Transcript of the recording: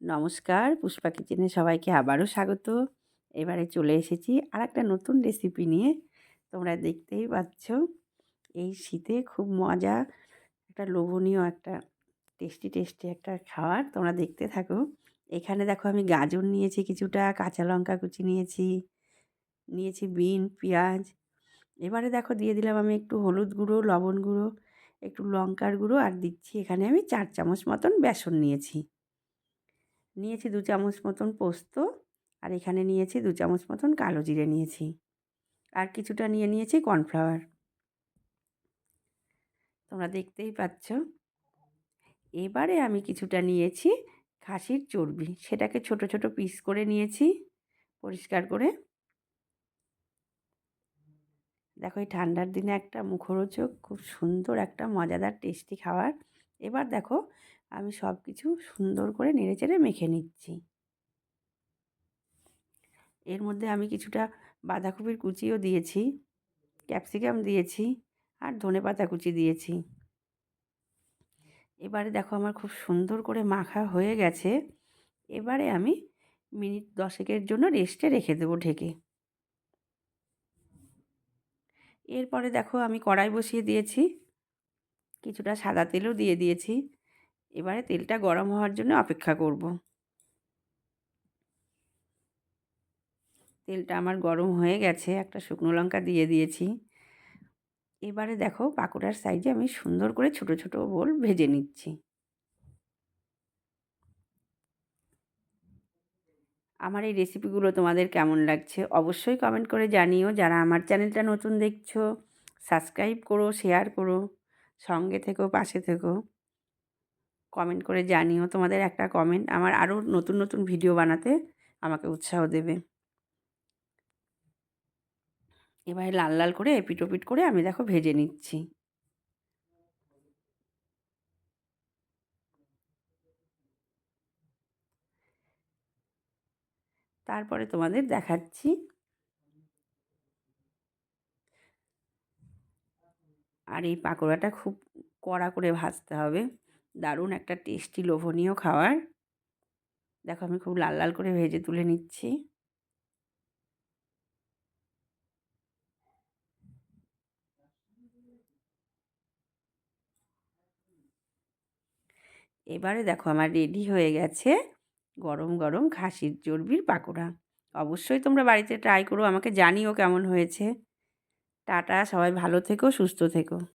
নমস্কার, পুষ্পা কিচেনে সবাইকে আবারও স্বাগত। এবারে চলে এসেছি আর একটা নতুন রেসিপি নিয়ে। তোমরা দেখতেই পাচ্ছ, এই শীতে খুব মজা, একটা লোভনীয়, একটা টেস্টি টেস্টি একটা খাবার। তোমরা দেখতে থাকো। এখানে দেখো আমি গাজর নিয়েছি কিছুটা, কাঁচা লঙ্কা কুচি নিয়েছি নিয়েছি বিন, পেঁয়াজ। এবারে দেখো দিয়ে দিলাম আমি একটু হলুদ গুঁড়ো, লবণ গুঁড়ো, একটু লঙ্কার গুঁড়ো, আর দিচ্ছি এখানে আমি চার চামচ মতন বেসন নিয়েছি। নিয়েছি দু চামচ মতন পোস্ত আর এখানে নিয়েছি দু চামচ মতন কালো জিরে নিয়েছি। আর কিছুটা নিয়ে নিয়েছি কর্নফ্লাওয়ার। তোমরা দেখতেই পাচ্ছ। এবারে আমি কিছুটা নিয়েছি খাসির চর্বি। সেটাকে ছোট ছোট পিস করে নিয়েছি, পরিষ্কার করে। দেখো, এই ঠান্ডার দিনে একটা মুখরোচক, খুব সুন্দর একটা, মজাদার, টেস্টি খাবার। এবার দেখো আমি সব কিছু সুন্দর করে নেড়ে চেড়ে মেখে নিচ্ছি। এর মধ্যে আমি কিছুটা বাঁধাকপির কুচিও দিয়েছি, ক্যাপসিকাম দিয়েছি আর ধনে পাতা কুচি দিয়েছি। এবারে দেখো আমার খুব সুন্দর করে মাখা হয়ে গেছে। এবারে আমি মিনিট দশেকের জন্য রেস্টে রেখে দেবো ঢেকে। এরপরে দেখো আমি কড়াই বসিয়ে দিয়েছি, কিছুটা সাদা তেলও দিয়ে দিয়েছি। এবারে তেলটা গরম হওয়ার জন্য অপেক্ষা করব। তেলটা আমার গরম হয়ে গেছে, একটা শুকনো লঙ্কা দিয়ে দিয়েছি। এবারে দেখো পাকোড়ার সাইজে আমি সুন্দর করে ছোট ছোট বোল ভেজে নিচ্ছি। আমার এই রেসিপিগুলো তোমাদের কেমন লাগছে অবশ্যই কমেন্ট করে জানিও। যারা আমার চ্যানেলটা নতুন দেখছ সাবস্ক্রাইব করো শেয়ার করো, সঙ্গে থেকো, পাশে থেকো। কমেন্ট করে জানিও তোমাদের একটা কমেন্ট আমার আরও নতুন নতুন ভিডিও বানাতে আমাকে উৎসাহ দেবে। এবারে লাল লাল করে এপিট ওপিট করে আমি দেখো ভেজে নিচ্ছি। তারপরে তোমাদের দেখাচ্ছি। আর এই পাকোড়াটা খুব কড়া করে ভাজতে হবে। দারুণ একটা টেস্টি লোভনীয় খাবার। দেখো আমি খুব লাল লাল করে ভেজে তুলে নিচ্ছি। এবারে দেখো আমার রেডি হয়ে গেছে গরম গরম খাসির চর্বির পাকোড়া। অবশ্যই তোমরা বাড়িতে ট্রাই করো, আমাকে জানিও কেমন হয়েছে। টাটা, সবাই ভালো থেকো, সুস্থ থেকো।